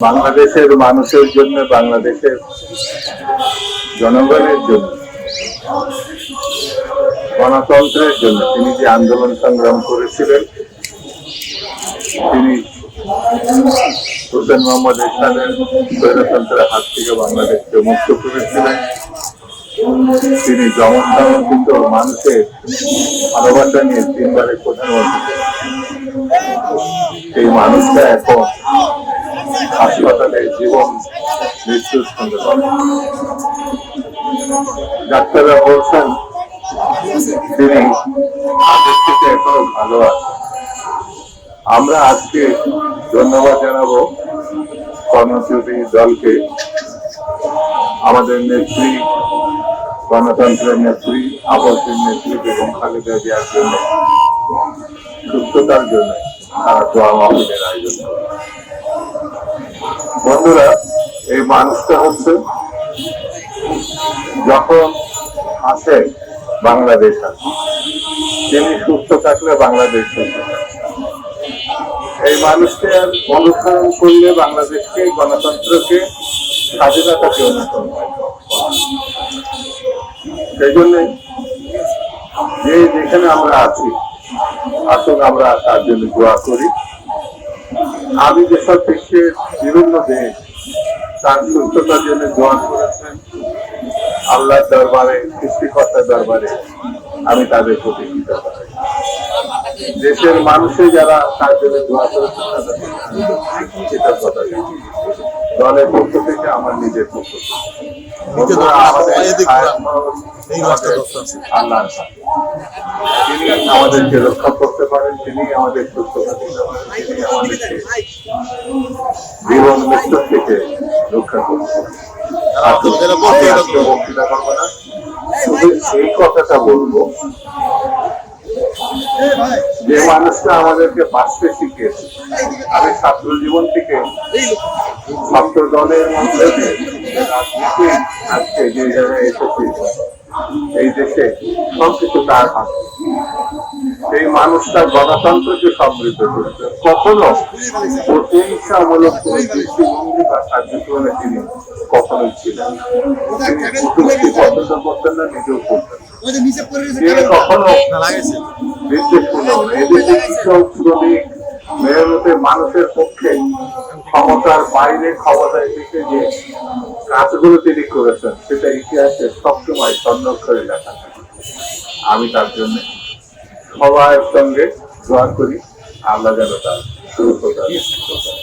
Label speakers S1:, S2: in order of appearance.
S1: বাংলাদেশের মানুষের জন্য, বাংলাদেশের জনগণের জন্য, গণতন্ত্রের জন্য। তিনি যে আন্দোলন সংগ্রাম করেছিলেন, তিনি হোসেন মোহাম্মদ ইসলামের স্বৈরতন্ত্রের হাত থেকে বাংলাদেশকে মুক্ত করেছিলেন। তিনি জনসাধারণ মানুষের ভালোবাসা নিয়ে তিনবারের প্রধানমন্ত্রী। এই মানুষটা এখন হাসপাতালে জীবন মৃত্যুর সঙ্গে ডাক্তাররা বলছেন, তিনি আগের থেকে এখনও ভালো আছেন। আমরা আজকে ধন্যবাদ জানাব কর্মসূচি দলকে। আমাদের নেত্রী, গণতন্ত্রের নেত্রী, আপসের নেত্রী বেগম খালেদা জিয়ার জন্য সুস্থতার জন্য তারা তো মাহফিলের আয়োজন করে বন্ধুরা, এই মানুষটা হচ্ছে যখন আসে বাংলাদেশ আসে তিনি সুস্থ থাকলে বাংলাদেশ এই মানুষকে আর অনুসরণ করলে বাংলাদেশকে, গণতন্ত্রকে, স্বাধীনতাকে অনুসরণ। সেই জন্য যে যেখানে আমরা আছি, আসুন আমরা তার জন্য দোয়া করি আমি যেসব বিশ্বের বিভিন্ন দেশ তার সুস্থতার জন্য দোয়া করেছেন আল্লাহর দরবারে, সৃষ্টিকর্তার দরবারে আমি তাদের প্রতি। দেশের মানুষে যারা তার জন্য দোয়া করেছেন, তাদের কৃতজ্ঞতা। দলের পক্ষ থেকে আমার নিজের পক্ষ থেকে। তিনি আমাদেরকে রক্ষা করতে পারেন তিনি আমাদের সুস্থতা তিনি আমাদেরকে জীবন থেকে রক্ষা করতে শুধু এই কথাটা বলব যে মানুষটা আমাদেরকে বাঁচতে শিখিয়েছে। আমি ছাত্র জীবন থেকে ছাত্র দলের মধ্যে রাজনীতি আজকে যে জায়গায় এসেছি এই দেশে সবকিছু তার হাতে সেই মানুষটা গণতন্ত্রকে সমৃদ্ধ করেছে কখনো প্রতিহিংসামূলক কোনো দৃষ্টিভঙ্গি বা কার্যক্রমে তিনি কখনোই ছিলেন। তিনি পছন্দ করতেন না নিজেও করতেন। কখনো না। এদেশে কৃষক শ্রমিক মেহনতের মানুষের পক্ষে ক্ষমতার বাইরে ক্ষমতায় থেকে যে কাজগুলো তিনি করেছেন, সেটা ইতিহাসে সবসময় স্বর্ণক্ষরে লেখা থাকে আমি তার জন্য সবার সঙ্গে দোয়া করি। আল্লাহ যেন তার শুরু